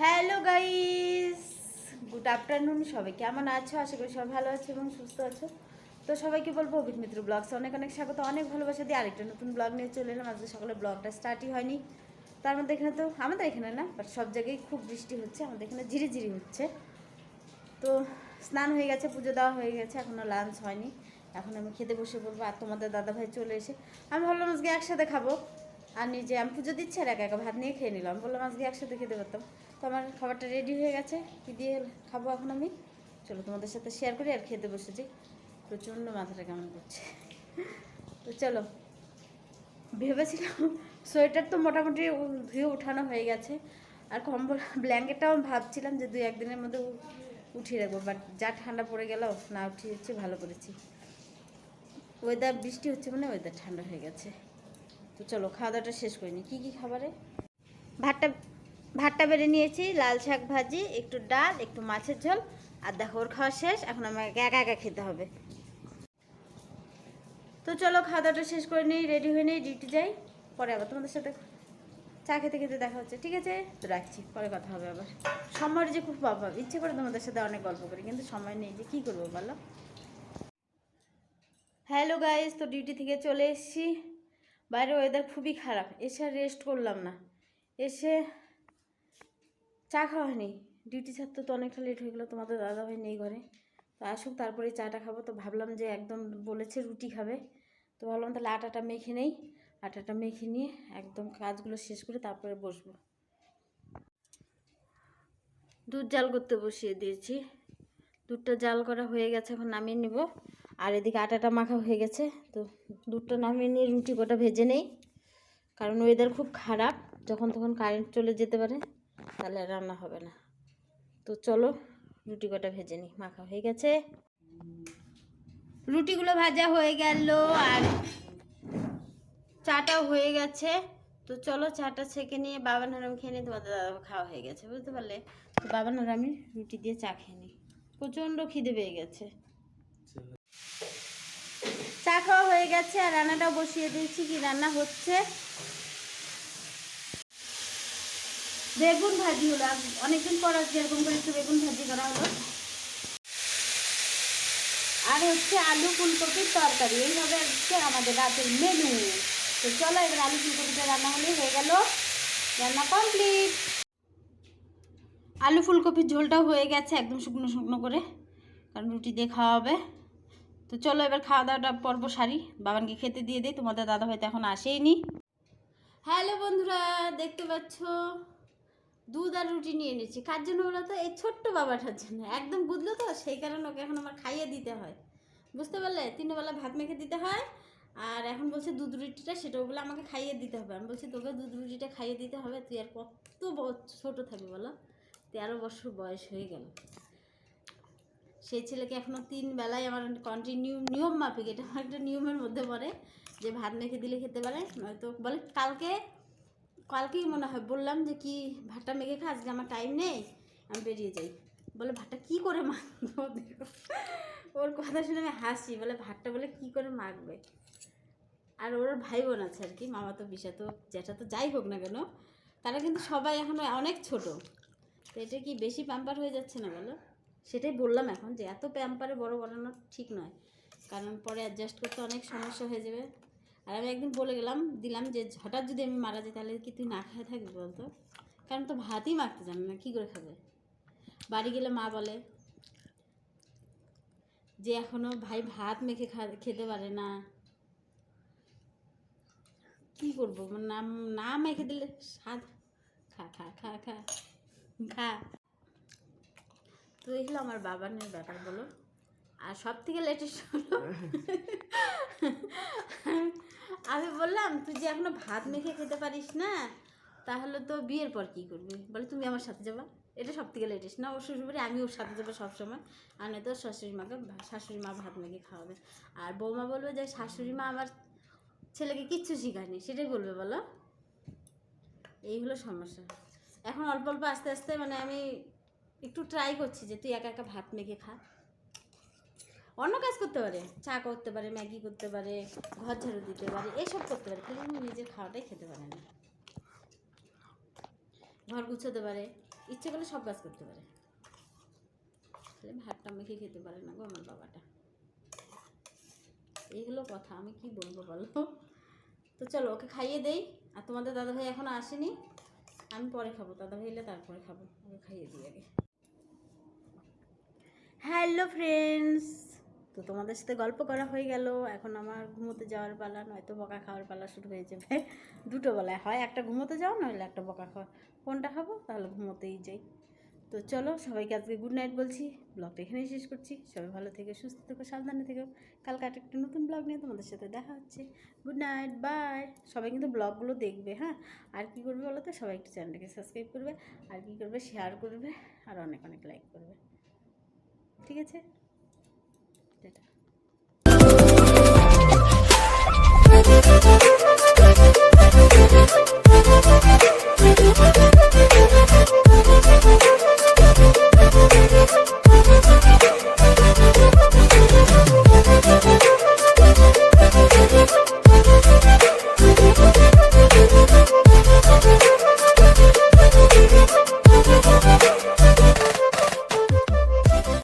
Hello guys good afternoon সবাই, কেমন আছো? আশা করি সবাই ভালো আছো এবং সুস্থ আছো। তো সবাইকে বলব অভিক মিত্র ব্লগস অনেক অনেক স্বাগত, অনেক ভালোবাসা দিয়ে আরেকটা নতুন ব্লগ নিয়ে চলে এলাম। আজকে সকালে ব্লগটা স্টার্টই হয়নি। তার মধ্যে এখানে তো, আমাদের এখানে না বাট সব জায়গায় খুব বৃষ্টি হচ্ছে, আমাদের এখানে ঝিরি ঝিরি হচ্ছে। তো স্নান হয়ে গেছে, পুজো দেওয়া হয়ে গেছে এখনও লাঞ্চ হয়নি। এখন আমি খেতে বসে পড়ব, আর তোমাদের দাদাভাই চলে এসে। আমি ভাবলাম আজকে একসাথে খাব। আর নিজে আমি পুজো দিচ্ছি আর একা একা ভাত নিয়ে খেয়ে নিলাম। বললাম, আজকে একসাথে খেতে পারতাম। তো আমার খাবারটা রেডি হয়ে গেছে। কি দিয়ে খাব এখন আমি? চলো তোমাদের সাথে শেয়ার করি আর খেতে বসেছি। প্রচণ্ড মাথাটা কেমন করছে। তো চলো, ভেবেছিলাম সোয়েটার তো মোটামুটি ধুয়ে উঠানো হয়ে গেছে। আর কম্বল, ব্ল্যাঙ্কেটটাও আমি ভাবছিলাম যে দুই একদিনের মধ্যে উঠিয়ে রাখব বাট যা ঠান্ডা পড়ে গেল, না উঠিয়েছি, ভালো করেছি। ওয়েদার বৃষ্টি হচ্ছে মানে ওয়েদার ঠান্ডা হয়ে গেছে। তো চলো খাওয়া দাওয়াটা শেষ করিনি। কী কী খাবারে? ভাতটা ভাতটা বেড়ে নিয়েছি, লাল শাক ভাজি, একটু ডাল, একটু মাছের ঝোল, আর দেখো, ওর খাওয়া শেষ, এখন আমাকে একা একা খেতে হবে। তো চলো খাওয়া দাওয়াটা শেষ করে নিই রেডি হয়ে নিই ডিউটি যাই, পরে আবার তোমাদের সাথে চা খেতে খেতে দেখা হচ্ছে, ঠিক আছে? তো রাখছি, পরে কথা হবে আবার। সময়ের যে খুব অভাব, ইচ্ছে করে তোমাদের সাথে অনেক গল্প করি, কিন্তু সময় নেই যে কী করব বলো? হ্যালো গাইস তো ডিউটি থেকে চলে এসেছি। বাইরে ওয়েদার খুবই খারাপ, এসে আর রেস্ট করলাম না। এসে চা খাওয়া হয়নি। ডিউটি ছাড়তে তো অনেকটা লেট হয়ে গেলো, তোমাদের দাদাভাই নেই ঘরে। তো আসুক তারপরে চাটা খাব। তো ভাবলাম যে একদম বলেছে রুটি খাবে। তো ভাবলাম তাহলে আটাটা মেখে নেই। আটাটা মেখে নিয়ে একদম কাজগুলো শেষ করে তারপরে বসবো। দুধ জাল করতে বসিয়ে দিয়েছি। দুধটা জাল করা হয়ে গেছে, এখন নামিয়ে নিব। আর এদিকে আটাটা মাখা হয়ে গেছে। তো দুধটা নামিয়ে নিয়ে রুটি কটা ভেজে নেই। কারণ ওয়েদার খুব খারাপ। যখন তখন কারেন্ট চলে যেতে পারে, তাহলে রান্না হবে না। তো চলো রুটি কটা ভেজে নিই। মাখা হয়ে গেছে। রুটিগুলো ভাজা হয়ে গেল আর চাটাও হয়ে গেছে। তো চলো চাটা ছেঁকে নিয়ে বাবা নারাম খেয়ে নিয়ে তোমাদের দাদা খাওয়া হয়ে গেছে, বুঝতে পারলে? তো বাবা নারামি রুটি দিয়ে চা খেয়ে নিই। প্রচণ্ড খিদে পেয়ে গেছে। চা খাওয়া হয়ে গেছে আর রান্নাটাও বসিয়ে দিয়েছি, কি রান্না হচ্ছে? বেগুন ভাজি হলো অনেকদিন পর আজকে এরকম করে একটু বেগুন ভাজি করা হলো। আর হচ্ছে আলু ফুলকপির তরকারি, এইভাবে হচ্ছে আমাদের রাতের মেনু তো চলো, এবার আলু ফুলকপিটা রান্না হলেই হয়ে গেল। রান্না কমপ্লিট আলু ফুলকপির ঝোলটাও হয়ে গেছে, একদম শুকনো শুকনো করে, কারণ রুটি দিয়ে খাওয়া হবে। তো চলো এবার খাওয়া দাওয়াটা পর্ব সারি। বাবানকে খেতে দিয়ে দিই, তোমাদের দাদা হয়তো এখন আসেইনি। হ্যালো বন্ধুরা, দেখতে পাচ্ছ? দুধ আর রুটি নিয়ে নিচ্ছি কার জন্য বলো তো? এই ছোট্ট বাবাটার জন্য। একদম বুঝলো তো, সেই কারণে ওকে এখন আমার খাইয়ে দিতে হয়। বুঝতে পারলে? তিনবেলা ভাত মেখে দিতে হয়। আর এখন বলছে দুধ রুটিটা, সেটাও বলে আমাকে খাইয়ে দিতে হবে। আমি বলছি তোকে দুধ রুটিটা খাইয়ে দিতে হবে। তুই আর কত ছোট থাকবি বলো? তেরো বছর বয়স হয়ে গেল। সেই ছেলেকে এখনও তিন বেলায় আমার কন্টিনিউ নিয়ম মাফিক, এটা আমার একটা নিয়মের মধ্যে পড়ে যে ভাত মেখে দিলে খেতে পারে, নয়তো বলে কালকে, কালকেই মনে হয় বললাম যে কি ভাতটা মেখে খা, আজকে আমার টাইম নেই, আমি বেরিয়ে যাই। বলে ভাতটা কি করে মাখবো ওর কথা শুনে আমি হাসি, বলে ভাতটা বলে কি করে মাখবে? আর ওর ভাই বোন আছে আর কি, মামা তো বিষা তো যেটা তো যাই হোক না কেন, তারা কিন্তু সবাই এখন অনেক ছোট, তো এটা কি বেশি পাম্পার হয়ে যাচ্ছে না বলো? সেটাই বললাম এখন যে এত প্যাম্পারে বড় বানানো ঠিক নয়। কারণ পরে অ্যাডজাস্ট করতে অনেক সমস্যা হয়ে যাবে। আর আমি একদিন বলে গেলাম, দিলাম যে হঠাৎ যদি আমি মারা যাই তাহলে কি তুই না খেয়ে থাকবি বলতো? কারণ তো ভাতই মাখতে জানে না, কী করে খাবে? বাড়ি গেলে মা বলে যে এখনও ভাই ভাত মেখে খেতে পারে না। কি করব? না না মেখে দিলে স্বাদ। খা খা খা খা খা। তো এগুলো আমার বাবার নিয়ে ব্যাপার, বলো। আর সব থেকে লেটেস্ট হলো আমি বললাম, তুই যে এখনও ভাত মেখে খেতে পারিস না, তাহলে তো বিয়ের পর কি করবি? বলে, তুমি আমার সাথে যাবা। এটা সব থেকে লেটেস্ট না, ওর শ্বশুরবাড়ি আমি ওর সাথে যাব সবসময়। আর নয়তো শাশুড়ি মাকে শাশুড়ি মা ভাত মেখে খাওয়াবে। আর বৌমা বলবে যে শাশুড়ি মা আমার ছেলেকে কিচ্ছু শেখায়নি। সেটাই বলবে, বলো। এই হলো সমস্যা। এখন অল্প অল্প, আস্তে আস্তে মানে আমি একটু ট্রাই করছি যে তুই একা একা ভাত মেখে খা। অন্য কাজ করতে পারে, চা করতে পারে, ম্যাগি করতে পারে, ঘর ঝাড়ু দিতে পারে এইসব করতে পারে, কিন্তু নিজের খাওয়াটাই খেতে পারে না। ঘর গুছোতে পারে, ইচ্ছে করলে সব কাজ করতে পারে। তাহলে ভাতটা মেখে খেতে পারে না গো আমার বাবাটা। এইগুলো কথা, আমি কি বলব বলো? তো চলো ওকে খাইয়ে দেই, আর তোমাদের দাদাভাই এখনও আসেনি, আমি পরে খাব, দাদাভাই এলে তারপরে খাব, ওকে খাইয়ে দিই আগে। Hello friends. তো তোমাদের সাথে গল্প করা হয়ে গেল। এখন আমার ঘুমোতে যাওয়ার পালা, নয়তো বকা খাওয়ার পালা শুরু হয়ে যাবে। দুটো বেলায়। হয় একটা ঘুমোতে যাও, নইলে একটা বকা খাওয়া। কোনটা খাব? তাহলে ঘুমোতেই যাই। তো চলো, সবাইকে আজকে গুড নাইট বলছি। ব্লগটা এখানেই শেষ করছি। সবাই ভালো থেকে, সুস্থ থেকো, সাবধানে থেকো। কালকে একটা একটা নতুন ব্লগ নিয়ে তোমাদের সাথে দেখা হচ্ছে। গুড নাইট বাই সবাই কিন্তু ব্লগগুলো দেখবে হ্যাঁ? আর কি করবে বলো তো? সবাই একটু চ্যানেলটাকে সাবস্ক্রাইব করবে, আর কী করবে? শেয়ার করবে, আর অনেক অনেক লাইক করবে। ঠিক আছে? টাটা।